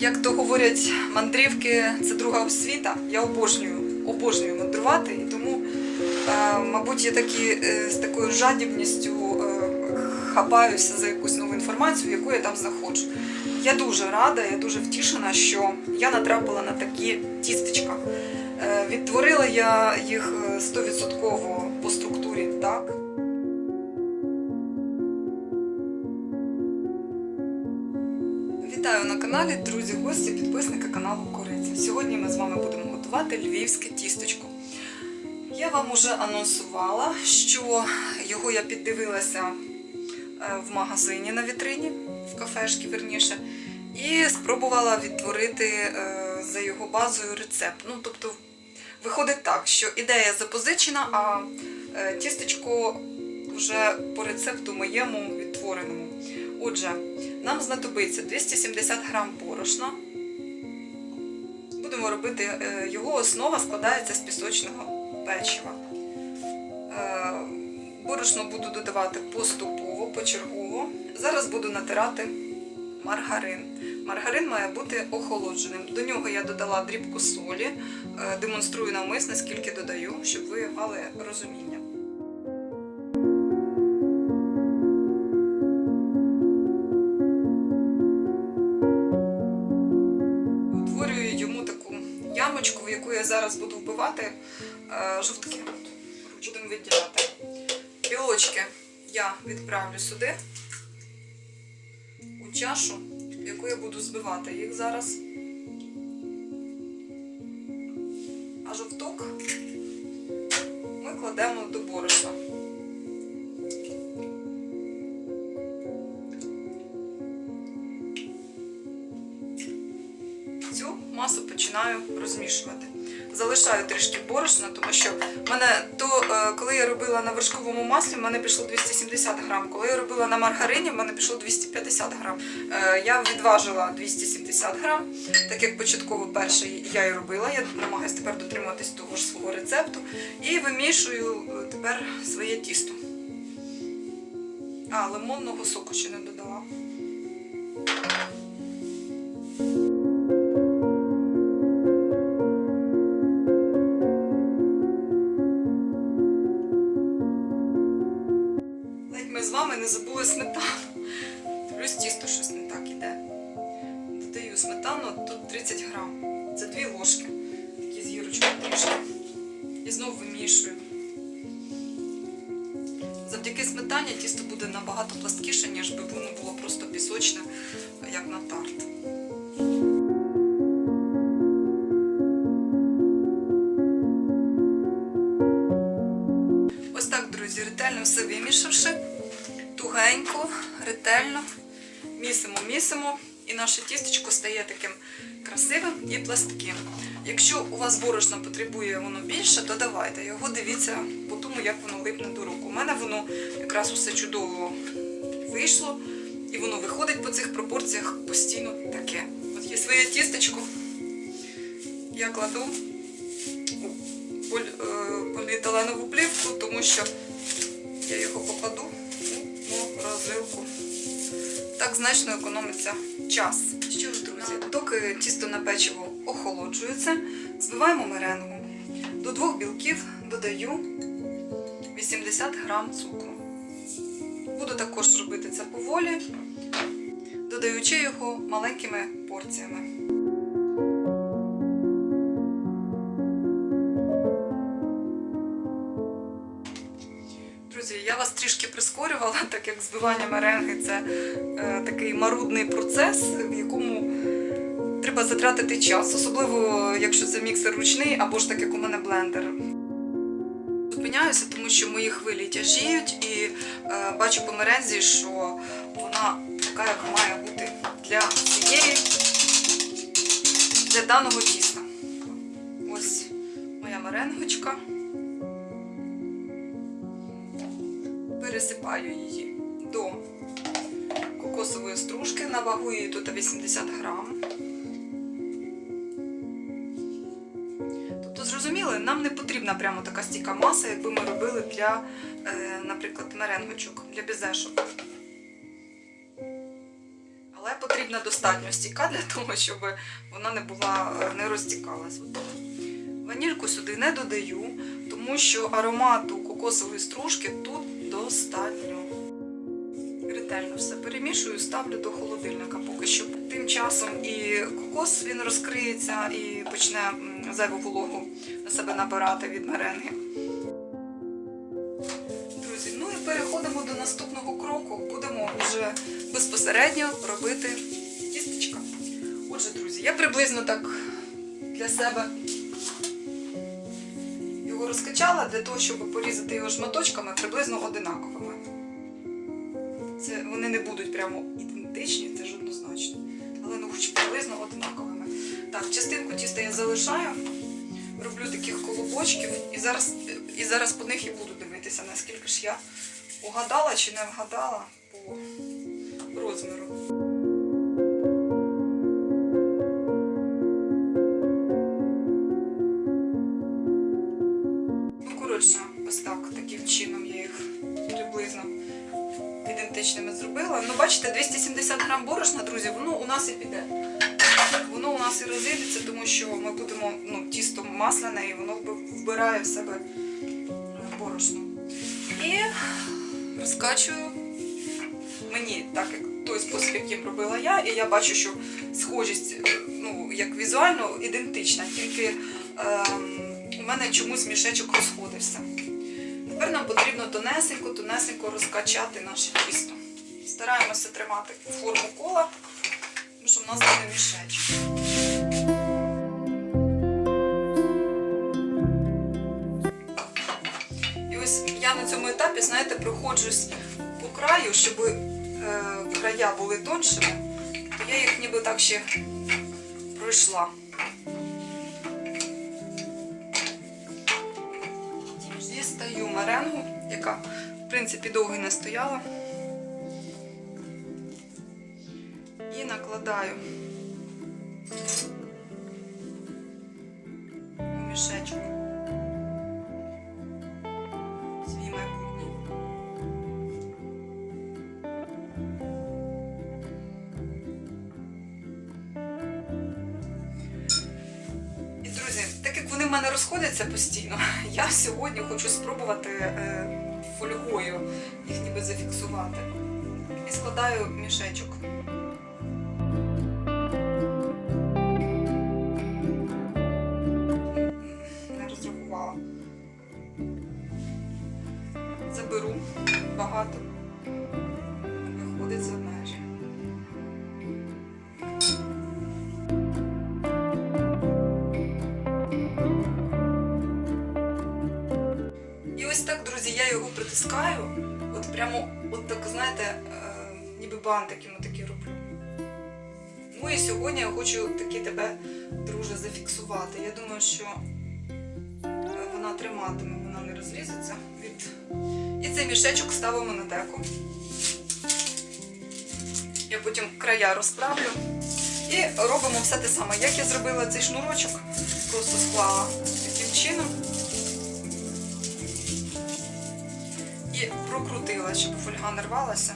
як то говорять, мандрівки це друга освіта. Я обожнюю, обожнюю мандрувати, і тому, е, мабуть, я такі е, з такою жадібністю е, хапаюся за якусь нову інформацію, яку я там знаходжу. Я дуже рада, я дуже втішена, що я натрапила на такі тістечка. Відтворила я їх е, 100% по структурі так. Вітаю на каналі, друзі, гості, підписники каналу Кориця. Сьогодні ми з вами будемо готувати львівське тістечко. Я вам уже анонсувала, що його я піддивилася е, в магазині на вітрині, в кафешці, верніше, і спробувала відтворити е, за його базою рецепт. Ну, тобто, виходить так, що ідея запозичена, а е, тістечко вже по рецепту моєму відтвореному. Отже, нам знадобиться 270 грам борошна. Будемо робити е, його основа складається з пісочного печива. Е, Борошно буду додавати поступово, почергово. Зараз буду натирати маргарин. Маргарин має бути охолодженим. До нього я додала дрібку солі, Е, демонструю навмисно, скільки додаю, щоб ви мали розуміння. Я зараз буду вбивати е, жовтки. Будемо відділяти. Білочки я відправлю сюди, у чашу, яку я буду збивати їх зараз. А жовток ми кладемо до борошна. Цю масу починаю розмішувати. Залишаю трішки борошна, тому що мене то, е, коли я робила на вершковому маслі, в мене пішло 270 грам. Коли я робила на маргарині, в мене пішло 250 грам. Е, Я відважила 270 грам, так як початково перший я і робила. Я намагаюся тепер дотримуватись того ж свого рецепту. І вимішую е, тепер своє тісто. А, лимонного соку ще не додала. Ретельно місимо, місимо, і наше тістечко стає таким красивим і пластким. Якщо у вас борошна потребує воно більше, то давайте його дивіться по тому, як воно липне до рук. У мене воно якраз усе чудово вийшло, і воно виходить по цих пропорціях постійно таке. От є своє тістечко, я кладу у е, поліетиленову плівку, тому що я його покладу у морозилку. Так значно економиться час. Що ж, друзі, доки тісто на печиво охолоджується, збиваємо меренгу. До двох білків додаю 80 грам цукру. Буду також робити це поволі, додаючи його маленькими порціями. Трішки прискорювала, так як збивання меренги це е, такий марудний процес, в якому треба затратити час, особливо якщо це міксер ручний або ж так як у мене блендер. Зупиняюся, тому що мої хвилі тяжіють і е, бачу по мерензі, що вона така, як має бути для цієї, для даного тіста. Ось моя меренгочка. Пересипаю її до кокосової стружки, на вагу її тут 80 грам. Тобто, зрозуміли, нам не потрібна прямо така стійка маса, якби ми робили для, е, наприклад, меренгочок, для бізешок. Але потрібна достатньо стійка для того, щоб вона не була не розтікалась. Ванільку сюди не додаю, тому що аромату кокосової стружки тут достатньо. Ретельно все перемішую, ставлю до холодильника поки що. Тим часом і кокос він розкриється і почне зайву вологу на себе набирати від меренги. Друзі, ну і переходимо до наступного кроку. Будемо вже безпосередньо робити тістечка. Отже, друзі, я приблизно так для себе розкачала для того, щоб порізати його шматочками приблизно одинаковими. Це вони не будуть прямо ідентичні, це ж однозначно. Але ну хоч приблизно одинаковими. Так, частинку тіста я залишаю, роблю таких колобочків і зараз, і зараз по них і буду дивитися, наскільки ж я угадала чи не вгадала по розміру. Ідентичними зробила. Ну, бачите, 270 грам борошна, друзі, воно у нас і піде. Воно у нас і розійдеться, тому що ми будемо ну, тісто масляне і воно вбирає в себе е, борошно. І розкачую мені, так як той спосіб, яким робила я, і я бачу, що схожість, е, ну, як візуально, ідентична, тільки ем, у мене чомусь мішечок розходився. Тепер нам потрібно тонесенько, тонесенько розкачати наше тісто. Стараємося тримати форму кола, тому що в нас буде мішечок. І ось я на цьому етапі, знаєте, проходжусь по краю, щоб е, края були тоншими, то я їх ніби так ще пройшла. Дістаю меренгу, яка, в принципі, довго не стояла. І накладаю у мішечок постійно, я сьогодні хочу спробувати е, фольгою їх ніби зафіксувати. І складаю мішечок. Я його притискаю. От прямо, от так, знаєте, е, ніби бантик йому такі роблю. Ну і сьогодні я хочу таки тебе, друже, зафіксувати. Я думаю, що е, вона триматиме, вона не розлізеться від. І цей мішечок ставимо на деко. Я потім края розправлю. І робимо все те саме. Як я зробила цей шнурочок, просто склала таким чином. І прокрутила, щоб фольга не рвалася.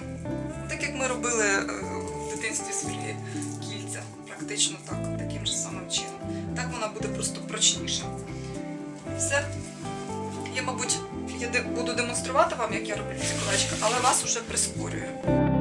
Так як ми робили е, в дитинстві свої кільця, практично так, таким же самим чином. Так вона буде просто прочніша. Все. Я, мабуть, буду демонструвати вам, як я роблю ці колечка, але вас уже прискорюю.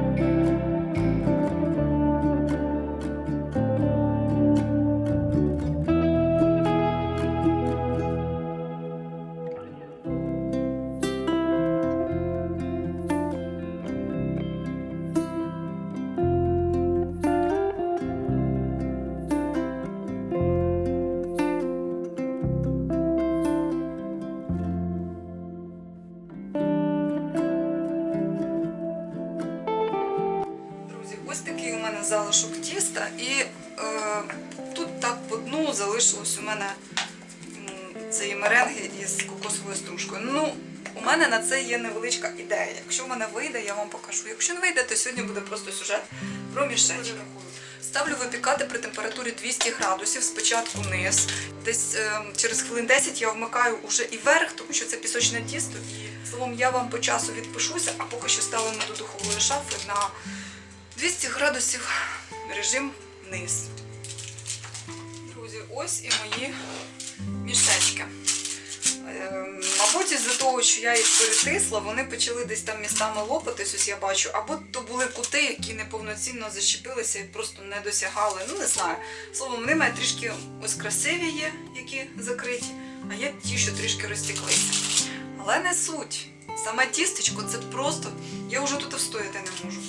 Е, тут так по дну залишилось у мене цієї меренги із кокосовою стружкою. Ну, у мене на це є невеличка ідея. Якщо в мене вийде, я вам покажу. Якщо не вийде, то сьогодні буде просто сюжет про мішечки. Ставлю випікати при температурі 200 градусів, спочатку низ. Десь е, через хвилин 10 я вмикаю уже і верх, тому що це пісочне тісто. І словом, я вам по часу відпишуся, а поки що ставимо до духової шафи на 200 градусів режим вниз. Друзі, ось і мої мішечки. Е, Мабуть, із-за того, що я їх перетисла, вони почали десь там містами лопатись, ось я бачу, або то були кути, які неповноцінно защепилися і просто не досягали. Ну, не знаю. Словом, вони мають трішки ось красиві є, які закриті, а є ті, що трішки розтіклися. Але не суть. Саме тістечко це просто. Я вже тут встояти не можу.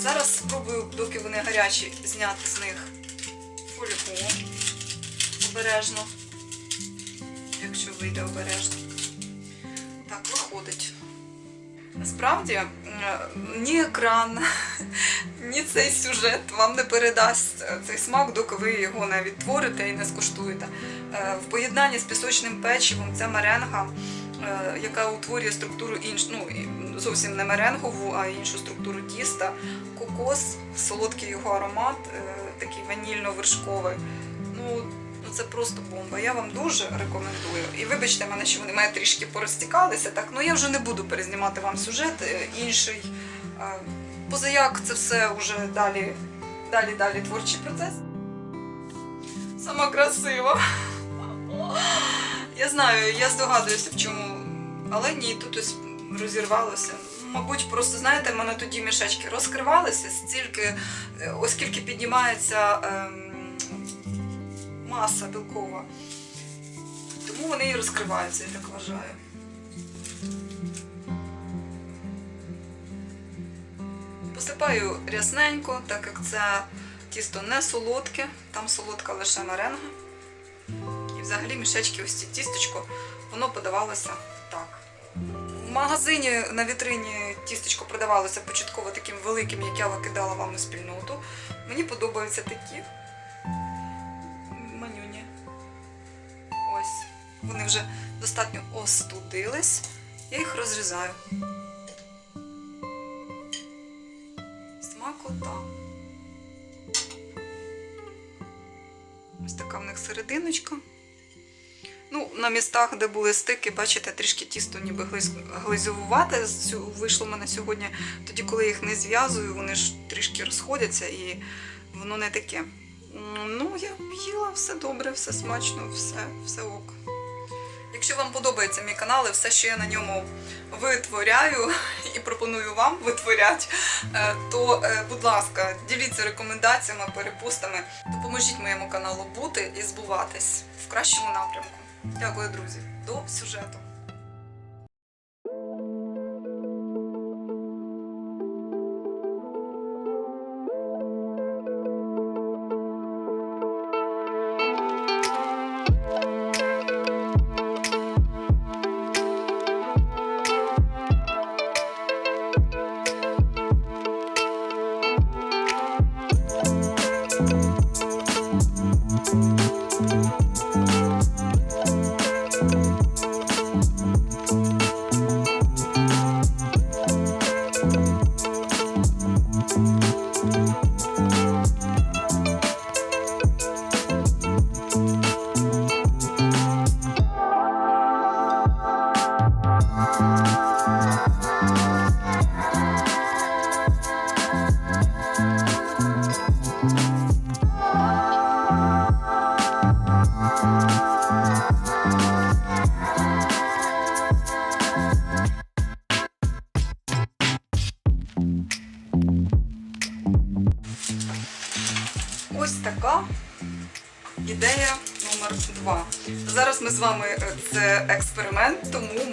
Зараз спробую, доки вони гарячі, зняти з них фольгу обережно якщо вийде обережно. Так, виходить. Насправді, ні екран, ні цей сюжет вам не передасть е, цей смак, доки ви його не відтворите і не скуштуєте. Е, В поєднанні з пісочним печивом ця меренга, е, яка утворює структуру інш... ну, зовсім не меренгову, а іншу структуру тіста, кокос, солодкий його аромат, е, такий ванільно-вершковий. Ну, Ну це просто бомба. Я вам дуже рекомендую. І вибачте мене, що вони мене трішки порозтікалися. Так, ну я вже не буду перезнімати вам сюжет е, інший. Е, Позаяк це все вже далі, далі, далі творчий процес. Сама красива. Я знаю, я здогадуюся в чому. Але ні, тут ось розірвалося. Мабуть, просто знаєте, в мене тоді мішечки розкривалися, стільки, е, оскільки піднімається. ем, маса білкова. Тому вони і розкриваються, я так вважаю. Посипаю рясненько, так як це тісто не солодке, там солодка лише меренга. І взагалі мішечки ось ці тістечко, воно подавалося. В магазині на вітрині тістечко продавалося початково таким великим, як я викидала вам у спільноту. Мені подобаються такі манюні. Ось. Вони вже достатньо остудились. Я їх розрізаю. Смакота. Ось така в них серединочка. На містах, де були стики, бачите, трішки тісто ніби глиз- вийшло в мене сьогодні. Тоді, коли їх не зв'язую, вони ж трішки розходяться і воно не таке. Ну, я їла, все добре, все смачно, все, все ок. Якщо вам подобається мій канал і все, що я на ньому витворяю і пропоную вам витворяти, е, то, е, будь ласка, діліться рекомендаціями, перепустами, допоможіть моєму каналу бути і збуватись в кращому напрямку. Дякую, друзі. До сюжету.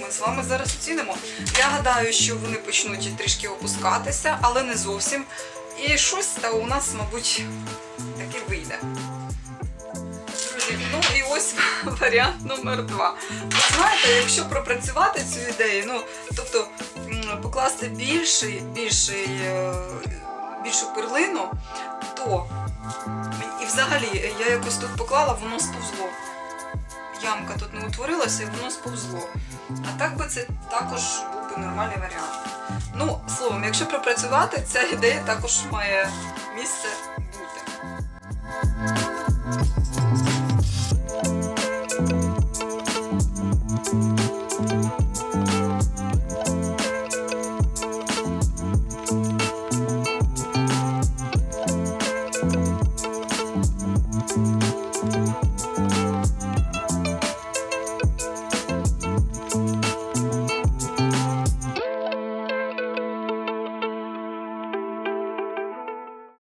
Ми з вами зараз оцінимо. Я гадаю, що вони почнуть трішки опускатися, але не зовсім. І щось та у нас, мабуть, таки вийде. Друзі, ну і ось варіант номер два. Ви знаєте, якщо пропрацювати цю ідею, ну тобто покласти більший, більший, е, більшу перлину, то і взагалі я якось тут поклала, воно сповзло. Ямка тут не утворилася і воно сповзло. А так би це також був би нормальний варіант. Ну, словом, якщо пропрацювати, ця ідея також має місце бути.